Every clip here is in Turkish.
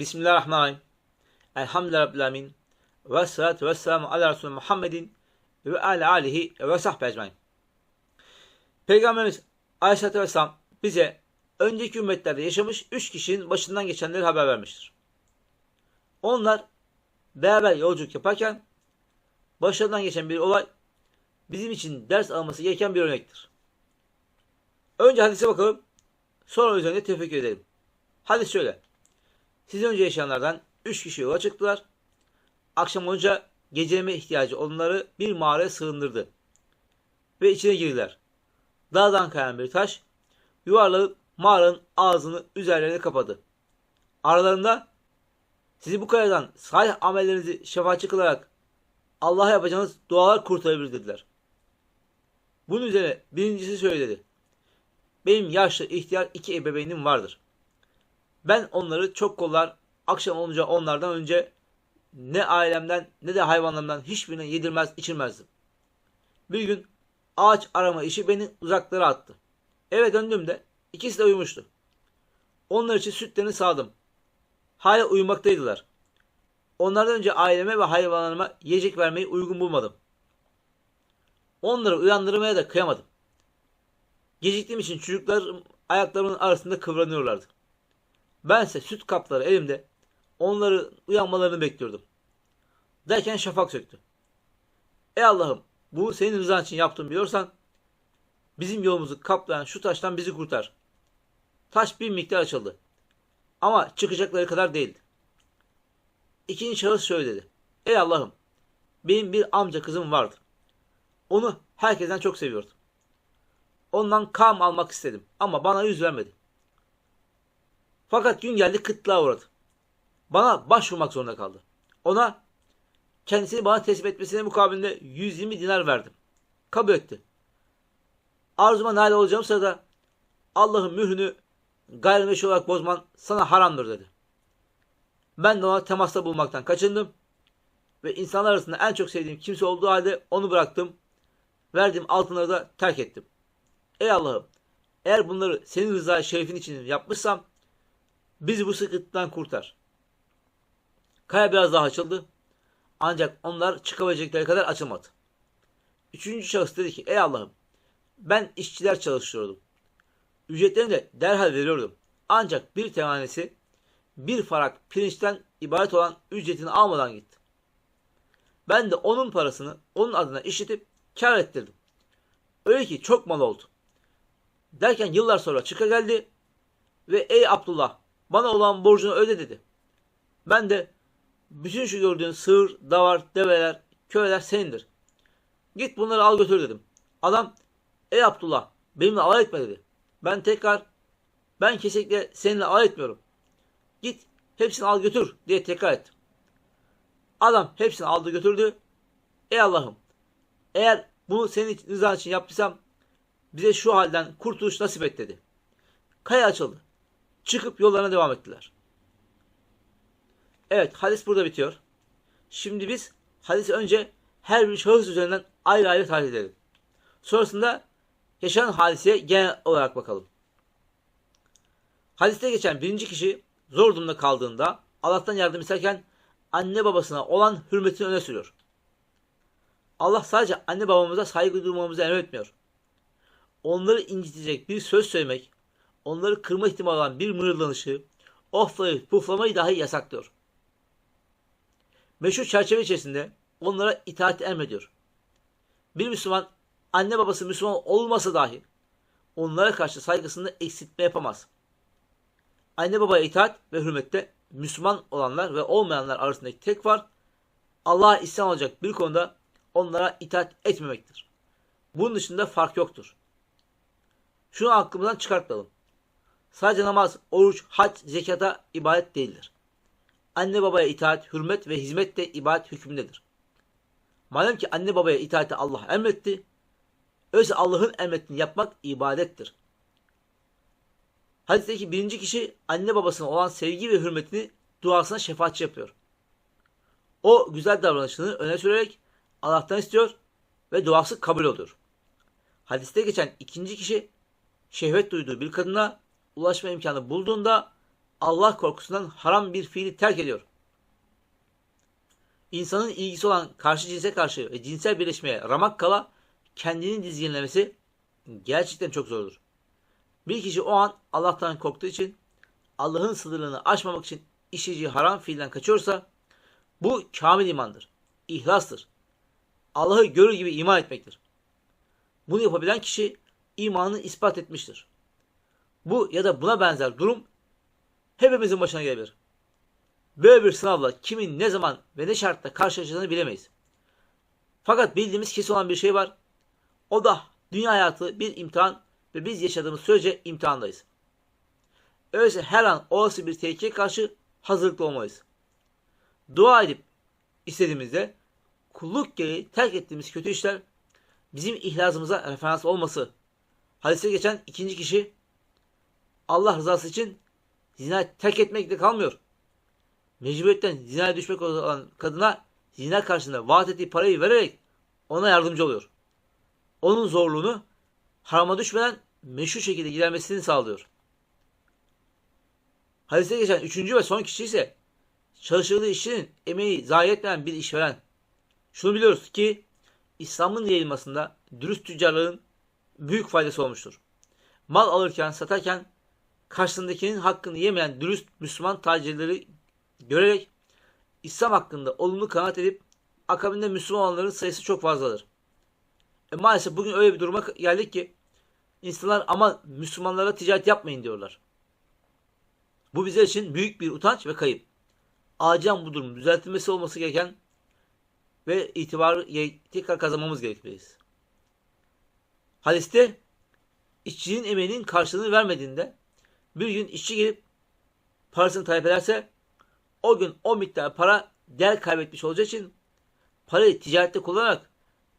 Bismillahirrahmanirrahim. Elhamdülillahi Rabbil Alemin. Ve salatu ve selamu ala Resulü Muhammedin ve ala alihi ve sahbihi ecmain. Peygamberimiz Aleyhisselatü Vesselam bize önceki ümmetlerde yaşamış üç kişinin başından geçenleri haber vermiştir. Onlar beraber yolculuk yaparken başlarından geçen bir olay bizim için ders alması gereken bir örnektir. Önce hadise bakalım. Sonra üzerinde tefekkür edelim. Hadis şöyle. Siz önce yaşayanlardan üç kişi yola çıktılar. Akşam olunca geceleme ihtiyacı onları bir mağaraya sığındırdı. Ve içine girdiler. Dağdan kayan bir taş yuvarlanıp mağaranın ağzını üzerlerine kapadı. Aralarında sizi bu kayadan salih amellerinizi şefaatçi kılarak Allah'a yapacağınız dualar kurtarabilir dediler. Bunun üzerine birincisi şöyle dedi. Benim yaşlı ihtiyar iki ebeveynim vardır. Ben onları çok kollar, akşam olunca onlardan önce ne ailemden ne de hayvanlarımdan hiçbirine yedirmez, içirmezdim. Bir gün ağaç arama işi beni uzaklara attı. Eve döndüğümde ikisi de uyumuştu. Onlar için sütlerini sağdım. Hala uyumaktaydılar. Onlardan önce aileme ve hayvanlarıma yiyecek vermeyi uygun bulmadım. Onları uyandırmaya da kıyamadım. Geciktiğim için çocuklar ayaklarımın arasında kıvranıyorlardı. Bense süt kapları elimde onları uyanmalarını bekliyordum. Derken şafak söktü. Ey Allah'ım bu senin rızan için yaptım biliyorsan bizim yolumuzu kaplayan şu taştan bizi kurtar. Taş bir miktar açıldı. Ama çıkacakları kadar değildi. İkinci şahıs şöyle dedi. Ey Allah'ım benim bir amca kızım vardı. Onu herkesten çok seviyordum. Ondan kam almak istedim ama bana yüz vermedi. Fakat gün geldi kıtlığa uğradı. Bana başvurmak zorunda kaldı. Ona kendisini bana teslim etmesine mukabilinde 120 dinar verdim. Kabul etti. Arzuma nail olacağım sırada Allah'ın mührünü gayrimeşru olarak bozman sana haramdır dedi. Ben de ona temasta bulmaktan kaçındım ve insanlar arasında en çok sevdiğim kimse olduğu halde onu bıraktım. Verdiğim altınları da terk ettim. Ey Allah'ım eğer bunları senin rıza şerefin için yapmışsam bizi bu sıkıntıdan kurtar. Kaya biraz daha açıldı. Ancak onlar çıkabilecekleri kadar açılmadı. Üçüncü şahıs dedi ki ey Allah'ım ben işçiler çalıştırıyordum. Ücretlerini de derhal veriyordum. Ancak bir tanesi bir farak pirinçten ibaret olan ücretini almadan gitti. Ben de onun parasını onun adına işitip kar ettirdim. Öyle ki çok mal oldu. Derken yıllar sonra çıka geldi ve ey Abdullah bana olan borcunu öde dedi. Ben de bütün şu gördüğün sığır, davar, develer, köleler senindir. Git bunları al götür dedim. Adam ey Abdullah benimle alay etme dedi. Ben tekrar ben kesinlikle seninle alay etmiyorum. Git hepsini al götür diye tekrar ettim. Adam hepsini aldı götürdü. Ey Allah'ım eğer bunu senin rızan için yaptıysam bize şu halden kurtuluş nasip et dedi. Kaya açıldı. Çıkıp yollarına devam ettiler. Evet hadis burada bitiyor. Şimdi biz hadisi önce her bir şahıs üzerinden ayrı ayrı tarih edelim. Sonrasında yaşanan hadiseye genel olarak bakalım. Hadiste geçen birinci kişi zor durumda kaldığında Allah'tan yardım isterken anne babasına olan hürmetini öne sürüyor. Allah sadece anne babamıza saygı duymamızı emretmiyor. Onları incitecek bir söz söylemek, onları kırma ihtimali olan bir mırıldanışı, oflayıp puflamayı dahi yasaklıyor. Meşhur çerçeve içerisinde onlara itaat emrediyor. Bir Müslüman anne babası Müslüman olmasa dahi onlara karşı saygısını eksiltme yapamaz. Anne babaya itaat ve hürmette Müslüman olanlar ve olmayanlar arasındaki tek var Allah'a isyan olacak bir konuda onlara itaat etmemektir. Bunun dışında fark yoktur. Şunu aklımızdan çıkartalım. Sadece namaz, oruç, hac, zekata ibadet değildir. Anne babaya itaat, hürmet ve hizmet de ibadet hükmündedir. Madem ki anne babaya itaati Allah emretti, öyleyse Allah'ın emrettiğini yapmak ibadettir. Hadisteki birinci kişi anne babasına olan sevgi ve hürmetini duasına şefaatçi yapıyor. O güzel davranışını öne sürerek Allah'tan istiyor ve duası kabul oluyor. Hadiste geçen ikinci kişi şehvet duyduğu bir kadına ulaşma imkanı bulduğunda Allah korkusundan haram bir fiili terk ediyor. İnsanın ilgisi olan karşı cinse karşı ve cinsel birleşmeye ramak kala kendini dizginlemesi gerçekten çok zordur. Bir kişi o an Allah'tan korktuğu için Allah'ın sınırlarını aşmamak için işleyeceği haram fiilden kaçıyorsa bu kamil imandır. İhlastır. Allah'ı görür gibi iman etmektir. Bunu yapabilen kişi imanını ispat etmiştir. Bu ya da buna benzer durum hepimizin başına gelebilir. Böyle bir sınavla kimin ne zaman ve ne şartta karşılaşacağını bilemeyiz. Fakat bildiğimiz kesin olan bir şey var. O da dünya hayatı bir imtihan ve biz yaşadığımız sürece imtihandayız. Öyleyse her an olası bir tehlikeye karşı hazırlıklı olmalıyız. Dua edip istediğimizde kulluk gereği terk ettiğimiz kötü işler bizim ihlasımıza referans olması. Hadiste geçen ikinci kişi Allah rızası için zina terk etmekle kalmıyor. Mecburiyetten zinaya düşmek olan kadına zina karşılığında vaat ettiği parayı vererek ona yardımcı oluyor. Onun zorluğunu harama düşmeden meşhur şekilde gidermesini sağlıyor. Hadiste geçen üçüncü ve son kişi ise çalıştırdığı işçinin emeği zayi etmeyen bir işveren. Şunu biliyoruz ki İslam'ın yayılmasında dürüst tüccarların büyük faydası olmuştur. Mal alırken satarken karşısındakinin hakkını yemeyen dürüst Müslüman tacirleri görerek İslam hakkında olumlu kanaat edip akabinde Müslüman olanların sayısı çok fazladır. E maalesef bugün öyle bir duruma geldik ki insanlar ama Müslümanlara ticaret yapmayın diyorlar. Bu bizler için büyük bir utanç ve kayıp. Acilen bu durumun düzeltilmesi olması gereken ve itibarı tekrar kazanmamız gerekmeliyiz. Hadiste işçinin emeğinin karşılığını vermediğinde bir gün işçi gelip parasını talep ederse o gün o miktar para değer kaybetmiş olacağı için parayı ticarette kullanarak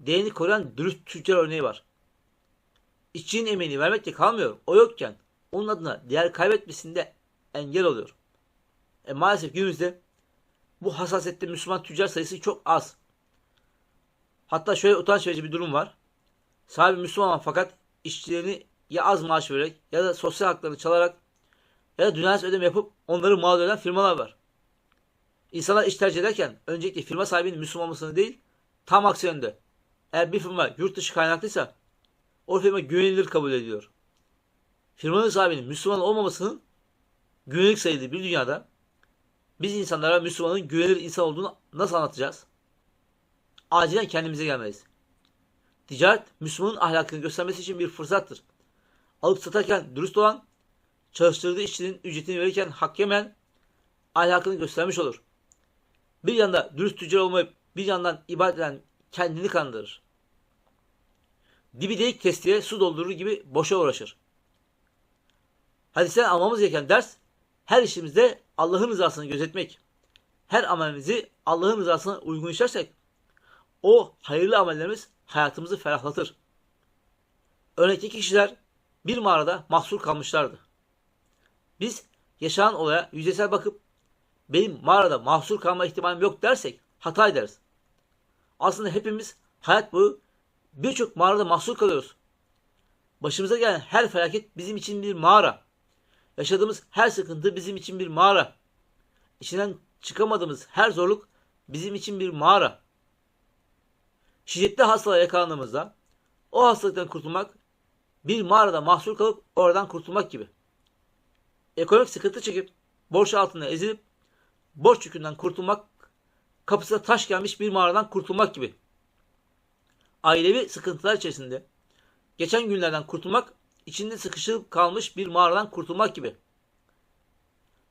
değerini koruyan dürüst tüccar örneği var. İşçinin emeğini vermekle kalmıyor. O yokken onun adına değer kaybetmesinde engel oluyor. E maalesef günümüzde bu hassasiyette Müslüman tüccar sayısı çok az. Hatta şöyle utanç verici bir durum var. Sahibi Müslüman fakat işçilerini ya az maaş vererek ya da sosyal haklarını çalarak ya da dünyası ödeme yapıp onları mağdur eden firmalar var. İnsanlar iş tercih ederken öncelikle firma sahibinin Müslüman olmasını değil tam aksi yönde. Eğer bir firma yurt dışı kaynaklıysa o firma güvenilir kabul ediliyor. Firmanın sahibinin Müslüman olmamasının güvenilir sayıldığı bir dünyada biz insanlara Müslümanın güvenilir insan olduğunu nasıl anlatacağız? Acilen kendimize gelmeliyiz. Ticaret Müslümanın ahlakını göstermesi için bir fırsattır. Alıp satarken dürüst olan, çalıştırdığı işçinin ücretini verirken hak yemeyen ahlakını göstermiş olur. Bir yanda dürüst tüccar olmayıp bir yandan ibadet eden kendini kandırır. Dibi delik testiye su doldurur gibi boşa uğraşır. Hadisten almamız gereken ders her işimizde Allah'ın rızasını gözetmek. Her amelimizi Allah'ın rızasına uygun işlersek o hayırlı amellerimiz hayatımızı ferahlatır. Örnekteki kişiler bir mağarada mahsur kalmışlardı. Biz yaşanan olaya yüzeysel bakıp benim mağarada mahsur kalma ihtimalim yok dersek hata ederiz. Aslında hepimiz hayat boyu birçok mağarada mahsur kalıyoruz. Başımıza gelen her felaket bizim için bir mağara. Yaşadığımız her sıkıntı bizim için bir mağara. İçinden çıkamadığımız her zorluk bizim için bir mağara. Şiddetli hastalığa yakalandığımızda o hastalıktan kurtulmak bir mağarada mahsur kalıp oradan kurtulmak gibi. Ekonomik sıkıntı çekip borç altında ezilip borç yükünden kurtulmak kapısına taş gelmiş bir mağaradan kurtulmak gibi. Ailevi sıkıntılar içerisinde geçen günlerden kurtulmak içinde sıkışıp kalmış bir mağaradan kurtulmak gibi.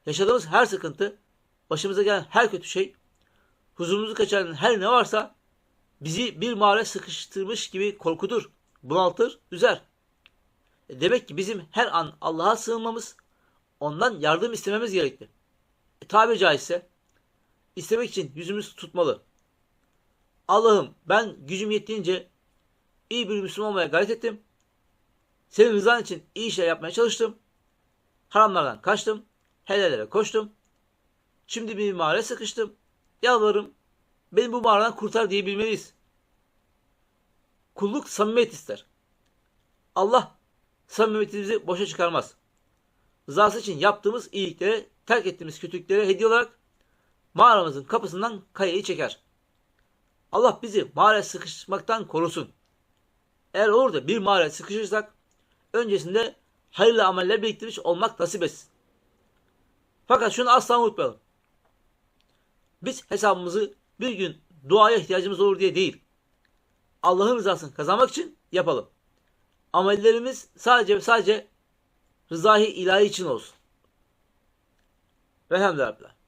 Yaşadığımız her sıkıntı, başımıza gelen her kötü şey, huzurumuzu kaçıran her ne varsa bizi bir mağara sıkıştırmış gibi korkutur, bunaltır, üzer. Demek ki bizim her an Allah'a sığınmamız, ondan yardım istememiz gerekli. E, tabiri caizse istemek için yüzümüz tutmalı. Allah'ım ben gücüm yettiğince iyi bir Müslüman olmaya gayret ettim. Senin rızan için iyi işler yapmaya çalıştım. Haramlardan kaçtım. Helallere koştum. Şimdi bir mağaraya sıkıştım. Yalvarırım. Beni bu mağaradan kurtar diye bilmeliyiz. Kulluk samimiyet ister. Allah samimiyetimizi boşa çıkarmaz. rızası için yaptığımız iyilikleri, terk ettiğimiz kötülükleri hediye olarak mağaramızın kapısından kayayı çeker. Allah bizi mağaraya sıkışmaktan korusun. Eğer olur da bir mağaraya sıkışırsak öncesinde hayırlı ameller biriktirmiş olmak nasip etsin. Fakat şunu asla unutmayalım. Biz hesabımızı bir gün duaya ihtiyacımız olur diye değil. Allah'ın rızasını kazanmak için yapalım. Amellerimiz sadece sadece rızayı ilahi için olsun. Velhamdülillah.